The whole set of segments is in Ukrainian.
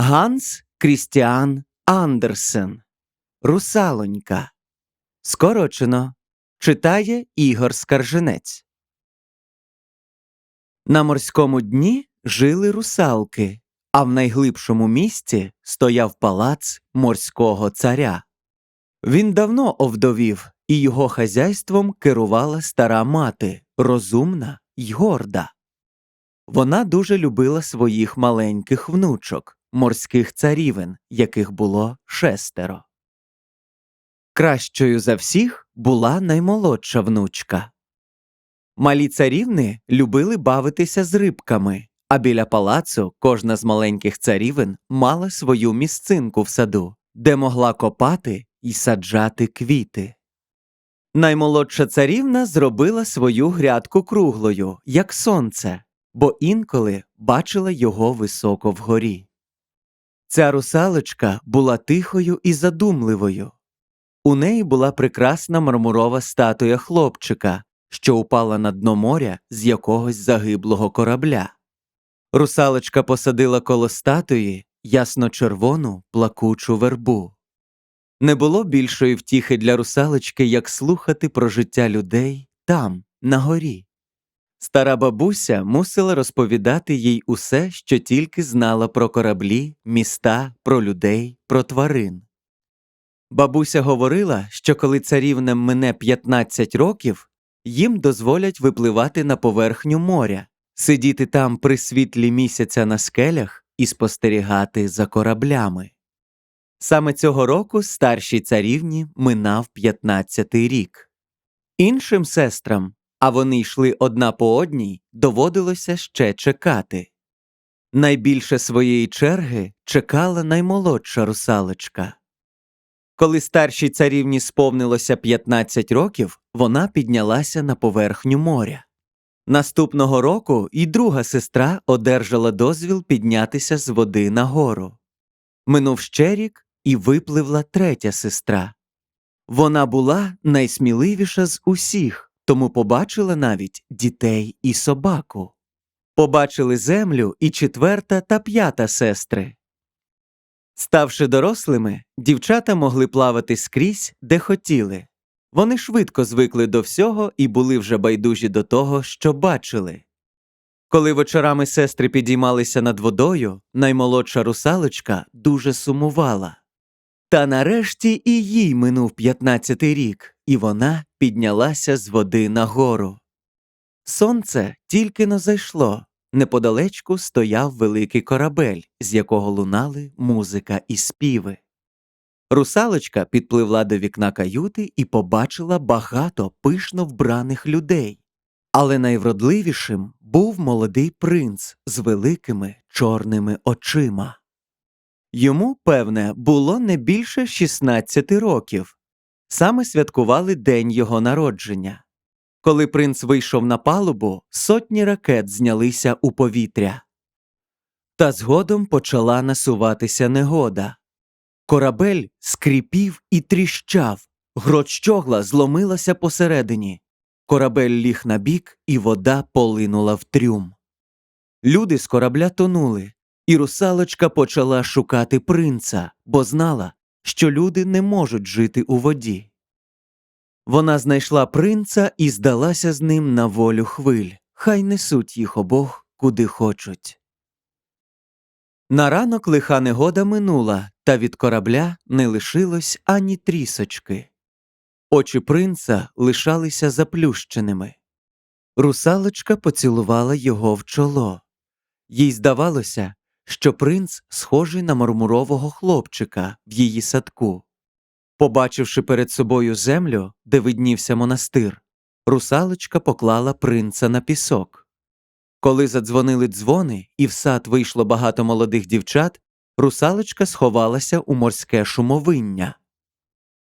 Ганс Крістіан Андерсен. Русалонька. Скорочено. Читає Ігор Скарженець. На морському дні жили русалки, а в найглибшому місці стояв палац морського царя. Він давно овдовів, і його хазяйством керувала стара мати, розумна й горда. Вона дуже любила своїх маленьких внучок, морських царівен, яких було шестеро. Кращою за всіх була наймолодша внучка. Малі царівни любили бавитися з рибками, а біля палацу кожна з маленьких царівен мала свою місцинку в саду, де могла копати і саджати квіти. Наймолодша царівна зробила свою грядку круглою, як сонце, бо інколи бачила його високо вгорі. Ця русалочка була тихою і задумливою. У неї була прекрасна мармурова статуя хлопчика, що упала на дно моря з якогось загиблого корабля. Русалочка посадила коло статуї ясно-червону плакучу вербу. Не було більшої втіхи для русалочки, як слухати про життя людей там, на горі. Стара бабуся мусила розповідати їй усе, що тільки знала про кораблі, міста, про людей, про тварин. Бабуся говорила, що коли царівнам мине 15 років, їм дозволять випливати на поверхню моря, сидіти там при світлі місяця на скелях і спостерігати за кораблями. Саме цього року старшій царівні минав 15-й рік. Іншим сестрам, а вони йшли одна по одній, доводилося ще чекати. Найбільше своєї черги чекала наймолодша русалочка. Коли старшій царівні сповнилося 15 років, вона піднялася на поверхню моря. Наступного року і друга сестра одержала дозвіл піднятися з води нагору. Минув ще рік і випливла третя сестра. Вона була найсміливіша з усіх, тому побачила навіть дітей і собаку. Побачили землю і четверта та п'ята сестри. Ставши дорослими, дівчата могли плавати скрізь, де хотіли. Вони швидко звикли до всього і були вже байдужі до того, що бачили. Коли вечорами сестри підіймалися над водою, наймолодша русалочка дуже сумувала. Та нарешті і їй минув п'ятнадцятий рік, і вона піднялася з води нагору. Сонце тільки но зайшло, неподалечку стояв великий корабель, з якого лунали музика і співи. Русалочка підпливла до вікна каюти і побачила багато пишно вбраних людей. Але найвродливішим був молодий принц з великими чорними очима. Йому, певне, було не більше 16 років. Саме святкували день його народження. Коли принц вийшов на палубу, сотні ракет знялися у повітря. Та згодом почала насуватися негода. Корабель скріпів і тріщав, грот зломилася посередині. Корабель ліг на бік, і вода полинула в трюм. Люди з корабля тонули, і русалочка почала шукати принца, бо знала, що люди не можуть жити у воді. Вона знайшла принца і здалася з ним на волю хвиль, хай несуть їх обох куди хочуть. На ранок лиха негода минула, та від корабля не лишилось ані трісочки. Очі принца лишалися заплющеними. Русалочка поцілувала його в чоло. Їй здавалося, що принц схожий на мармурового хлопчика в її садку. Побачивши перед собою землю, де виднівся монастир, русалочка поклала принца на пісок. Коли задзвонили дзвони і в сад вийшло багато молодих дівчат, русалочка сховалася у морське шумовиння.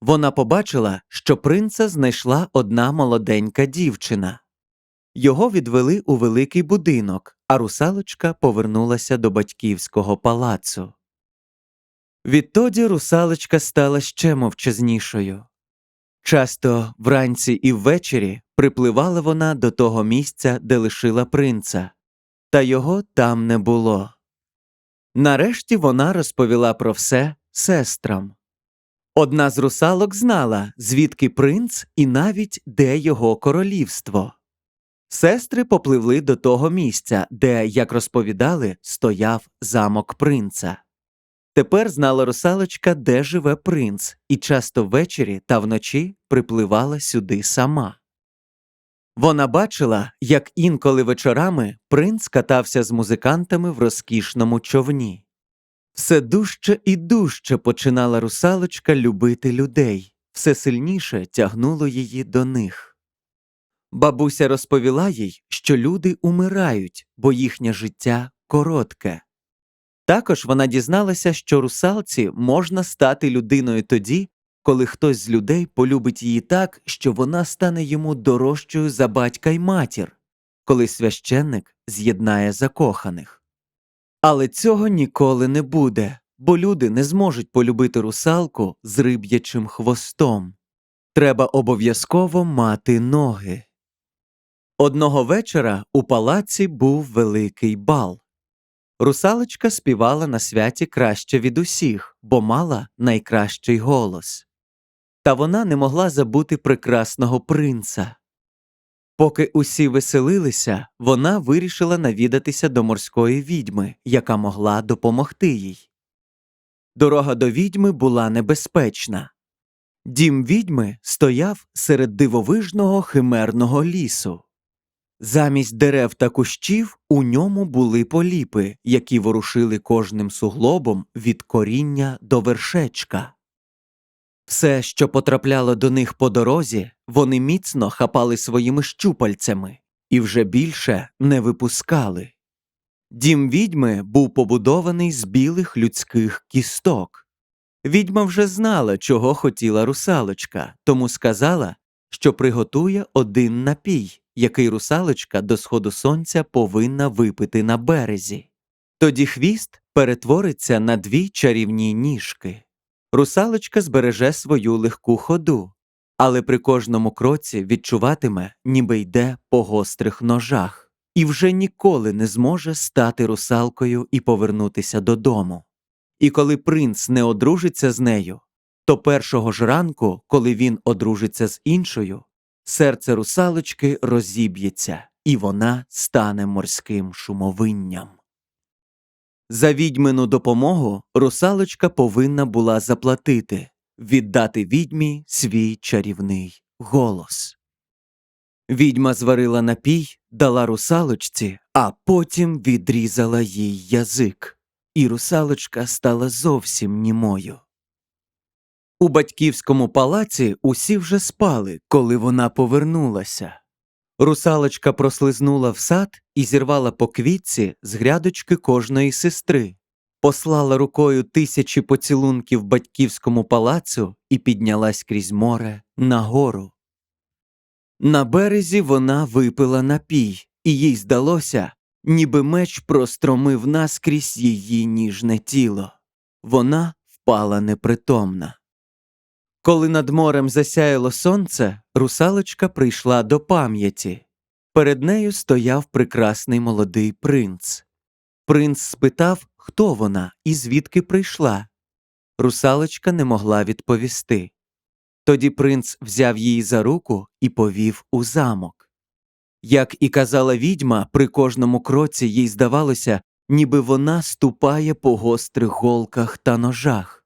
Вона побачила, що принца знайшла одна молоденька дівчина. Його відвели у великий будинок, а русалочка повернулася до батьківського палацу. Відтоді русалочка стала ще мовчазнішою. Часто вранці і ввечері припливала вона до того місця, де лишила принца, та його там не було. Нарешті вона розповіла про все сестрам. Одна з русалок знала, звідки принц і навіть де його королівство. Сестри попливли до того місця, де, як розповідали, стояв замок принца. Тепер знала русалочка, де живе принц, і часто ввечері та вночі припливала сюди сама. Вона бачила, як інколи вечорами принц катався з музикантами в розкішному човні. Все дужче і дужче починала русалочка любити людей, все сильніше тягнуло її до них. Бабуся розповіла їй, що люди умирають, бо їхнє життя коротке. Також вона дізналася, що русалці можна стати людиною тоді, коли хтось з людей полюбить її так, що вона стане йому дорожчою за батька й матір, коли священник з'єднає закоханих. Але цього ніколи не буде, бо люди не зможуть полюбити русалку з риб'ячим хвостом. Треба обов'язково мати ноги. Одного вечора у палаці був великий бал. Русалочка співала на святі краще від усіх, бо мала найкращий голос. Та вона не могла забути прекрасного принца. Поки усі веселилися, вона вирішила навідатися до морської відьми, яка могла допомогти їй. Дорога до відьми була небезпечна. Дім відьми стояв серед дивовижного химерного лісу. Замість дерев та кущів у ньому були поліпи, які ворушили кожним суглобом від коріння до вершечка. Все, що потрапляло до них по дорозі, вони міцно хапали своїми щупальцями і вже більше не випускали. Дім відьми був побудований з білих людських кісток. Відьма вже знала, чого хотіла русалочка, тому сказала, що приготує один напій, який русалочка до сходу сонця повинна випити на березі. Тоді хвіст перетвориться на дві чарівні ніжки. Русалочка збереже свою легку ходу, але при кожному кроці відчуватиме, ніби йде по гострих ножах, і вже ніколи не зможе стати русалкою і повернутися додому. І коли принц не одружиться з нею, то першого ж ранку, коли він одружиться з іншою, серце русалочки розіб'ється, і вона стане морським шумовинням. За відьмину допомогу русалочка повинна була заплатити, віддати відьмі свій чарівний голос. Відьма зварила напій, дала русалочці, а потім відрізала їй язик, і русалочка стала зовсім німою. У батьківському палаці усі вже спали, коли вона повернулася. Русалочка прослизнула в сад і зірвала по квітці з грядочки кожної сестри, послала рукою тисячі поцілунків батьківському палацу і піднялась крізь море нагору. На березі вона випила напій, і їй здалося, ніби меч простромив наскрізь її ніжне тіло. Вона впала непритомна. Коли над морем засяяло сонце, русалочка прийшла до пам'яті. Перед нею стояв прекрасний молодий принц. Принц спитав, хто вона і звідки прийшла. Русалочка не могла відповісти. Тоді принц взяв її за руку і повів у замок. Як і казала відьма, при кожному кроці їй здавалося, ніби вона ступає по гострих голках та ножах.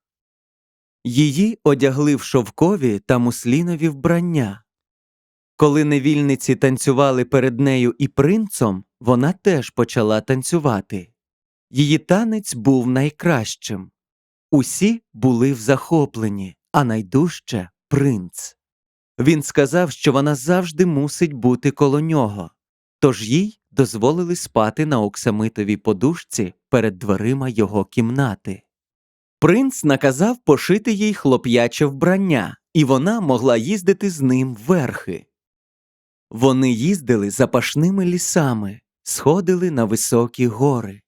Її одягли в шовкові та муслінові вбрання. Коли невільниці танцювали перед нею і принцом, вона теж почала танцювати. Її танець був найкращим. Усі були в захопленні, а найдужче принц. Він сказав, що вона завжди мусить бути коло нього, тож їй дозволили спати на оксамитовій подушці перед дверима його кімнати. Принц наказав пошити їй хлоп'яче вбрання, і вона могла їздити з ним верхи. Вони їздили запашними лісами, сходили на високі гори.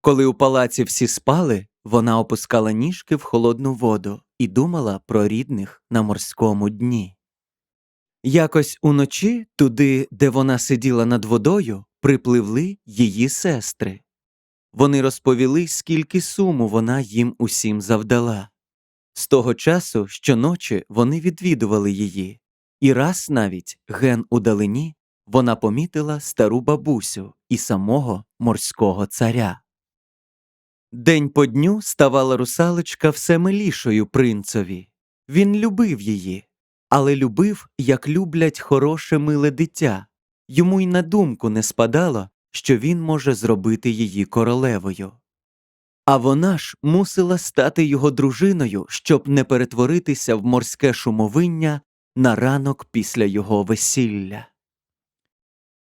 Коли у палаці всі спали, вона опускала ніжки в холодну воду і думала про рідних на морському дні. Якось уночі, туди, де вона сиділа над водою, припливли її сестри. Вони розповіли, скільки суму вона їм усім завдала. З того часу щоночі вони відвідували її, і раз навіть ген у далині вона помітила стару бабусю і самого морського царя. День по дню ставала русалочка все милішою принцові. Він любив її, але любив, як люблять хороше миле дитя. Йому й на думку не спадало, що він може зробити її королевою. А вона ж мусила стати його дружиною, щоб не перетворитися в морське шумовиння на ранок після його весілля.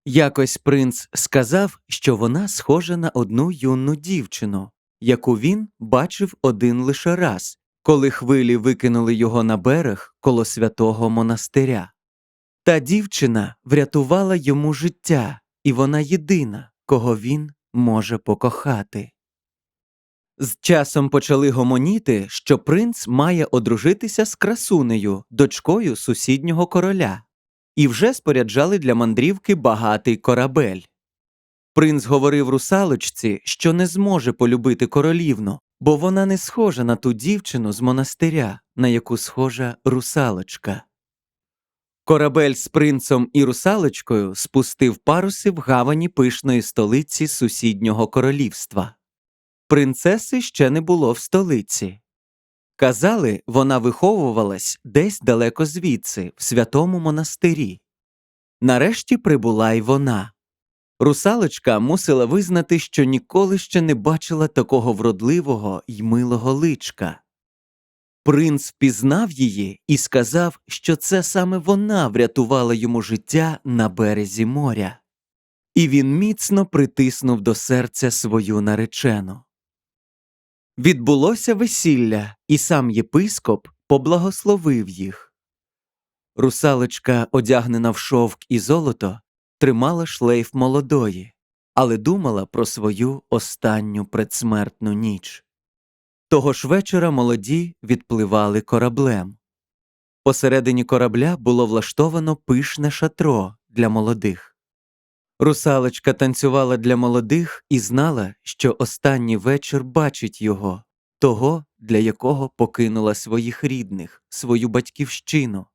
Якось принц сказав, що вона схожа на одну юну дівчину, яку він бачив один лише раз, коли хвилі викинули його на берег коло святого монастиря. Та дівчина врятувала йому життя, і вона єдина, кого він може покохати. З часом почали гомоніти, що принц має одружитися з красунею, дочкою сусіднього короля, і вже споряджали для мандрівки багатий корабель. Принц говорив русалочці, що не зможе полюбити королівну, бо вона не схожа на ту дівчину з монастиря, на яку схожа русалочка. Корабель з принцом і русалочкою спустив паруси в гавані пишної столиці сусіднього королівства. Принцеси ще не було в столиці. Казали, вона виховувалась десь далеко звідси, в святому монастирі. Нарешті прибула й вона. Русалочка мусила визнати, що ніколи ще не бачила такого вродливого й милого личка. Принц впізнав її і сказав, що це саме вона врятувала йому життя на березі моря. І він міцно притиснув до серця свою наречену. Відбулося весілля, і сам єпископ поблагословив їх. Русалочка, одягнена в шовк і золото, тримала шлейф молодої, але думала про свою останню предсмертну ніч. Того ж вечора молоді відпливали кораблем. Посередині корабля було влаштовано пишне шатро для молодих. Русалочка танцювала для молодих і знала, що останній вечір бачить його, того, для якого покинула своїх рідних, свою батьківщину,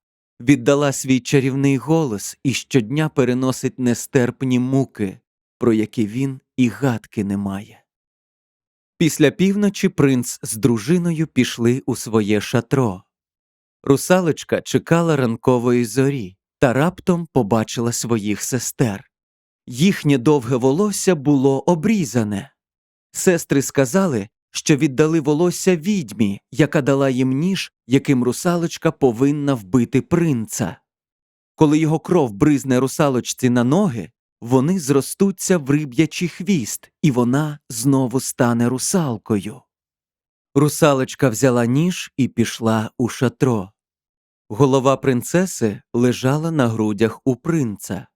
віддала свій чарівний голос і щодня переносить нестерпні муки, про які він і гадки не має. Після півночі принц з дружиною пішли у своє шатро. Русалочка чекала ранкової зорі та раптом побачила своїх сестер. Їхнє довге волосся було обрізане. Сестри сказали, що віддали волосся відьмі, яка дала їм ніж, яким русалочка повинна вбити принца. Коли його кров бризне русалочці на ноги, вони зростуться в риб'ячий хвіст, і вона знову стане русалкою. Русалочка взяла ніж і пішла у шатро. Голова принцеси лежала на грудях у принца.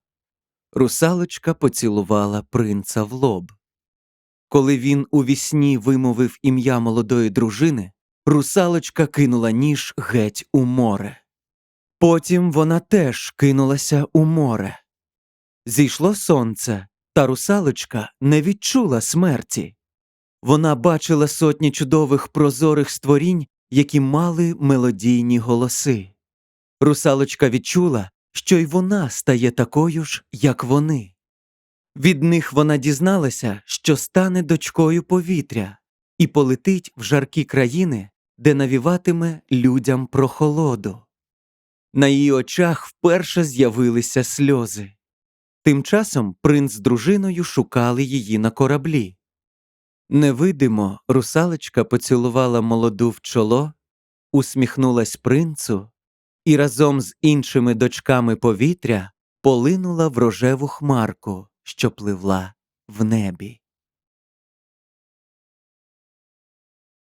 Русалочка поцілувала принца в лоб. Коли він у вісні вимовив ім'я молодої дружини, русалочка кинула ніж геть у море. Потім вона теж кинулася у море. Зійшло сонце, та русалочка не відчула смерті. Вона бачила сотні чудових прозорих створінь, які мали мелодійні голоси. Русалочка відчула, що й вона стає такою ж, як вони. Від них вона дізналася, що стане дочкою повітря і полетить в жаркі країни, де навіватиме людям прохолоду. На її очах вперше з'явилися сльози. Тим часом принц з дружиною шукали її на кораблі. Невидимо русалочка поцілувала молоду в чоло, усміхнулась принцу і разом з іншими дочками повітря полинула в рожеву хмарку, що пливла в небі.